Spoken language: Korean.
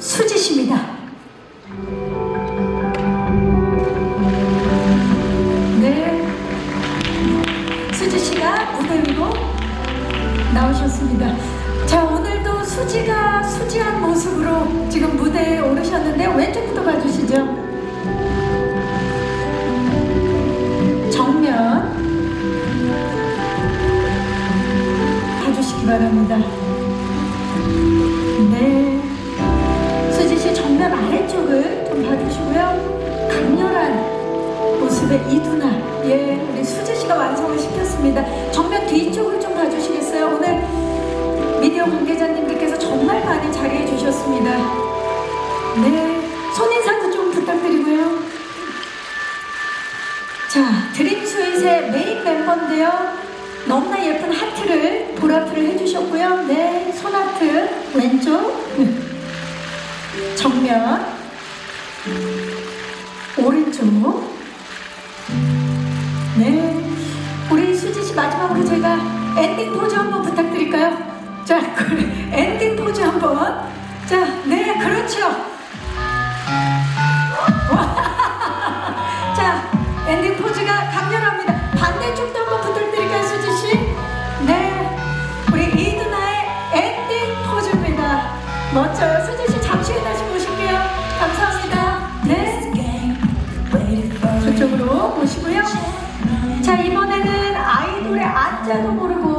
수지 씨입니다. 네. 수지 씨가 무대 위로 나오셨습니다. 자, 오늘도 수지가 수지한 모습으로 지금 무대에 오르셨는데 왼쪽부터 봐주시죠. 정면 봐주시기 바랍니다. 모습의 이두나. 예, 우리 수지 씨가 완성을 시켰습니다. 정면 뒤쪽을 좀 봐주시겠어요? 오늘 미디어 관계자님들께서 정말 많이 자리해 주셨습니다. 네. 손인사도 좀 부탁드리고요. 자, 드림 스윗의 메인 멤버인데요. 너무나 예쁜 하트를 보라트를 해주셨고요. 네, 손하트 왼쪽, 정면, 오른쪽. 씨가 엔딩 포즈 한번 부탁드릴까요? 자, 엔딩 포즈 한번. 자, 네, 그렇죠. 자, 엔딩 포즈가 강렬합니다. 반대쪽도 한번 부탁드릴까요, 수지 씨? 네, 우리 이두나의 엔딩 포즈입니다. 멋져요. 수지 씨 잠시 후에 다시 보실게요. 감사합니다. 네, 저쪽으로 보시고요. 자, 이번에는 আচ্ছা, যত করব